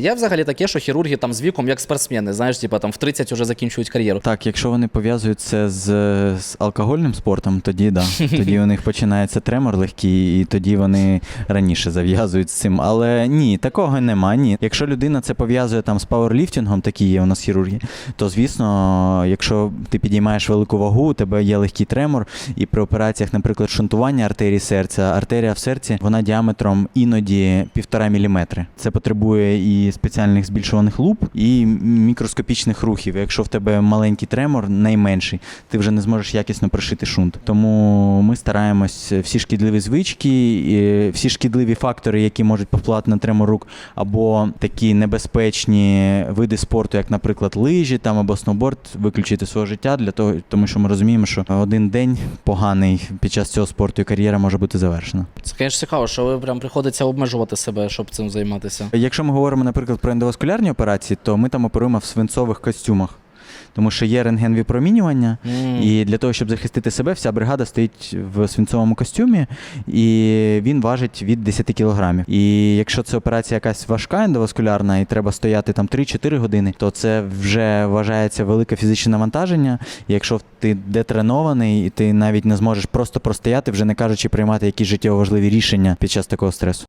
Я взагалі таке, що хірурги там з віком, як спортсмени, знаєш, типа там в 30 вже закінчують кар'єру. Так, якщо вони пов'язують це з, з алкогольним спортом, тоді да. Тоді у них починається тремор легкий, і тоді вони раніше зав'язують з цим. Але ні, такого нема. Ні. Якщо людина це пов'язує там з пауерліфтингом, такі є у нас хірурги, то звісно, якщо ти підіймаєш велику вагу, у тебе є легкий тремор, і при операціях, наприклад, шунтування артерії серця, артерія в серці, вона діаметром іноді півтора міліметри. Це потребує і спеціальних збільшуваних луп, і мікроскопічних рухів. Якщо в тебе маленький тремор, найменший, ти вже не зможеш якісно пришити шунт. Тому ми стараємось всі шкідливі звички, всі шкідливі фактори, які можуть повпливати на тремор рук, або такі небезпечні види спорту, як, наприклад, лижі там або сноуборд, виключити свого життя для того, тому що ми розуміємо, що один день поганий під час цього спорту і кар'єра може бути завершена. Це, звісно, цікаво, що ви прям приходиться обмежувати себе, щоб цим займатися. Якщо ми говоримо, наприклад, про ендоваскулярні операції, то ми там оперуємо в свинцових костюмах. Тому що є рентген-випромінювання, М. і для того, щоб захистити себе, вся бригада стоїть в свинцовому костюмі, і він важить від 10 кілограмів. І якщо це операція якась важка ендоваскулярна, і треба стояти там 3-4 години, то це вже вважається велике фізичне навантаження. І якщо ти детренований, і ти навіть не зможеш просто простояти, вже не кажучи приймати якісь життєво важливі рішення під час такого стресу.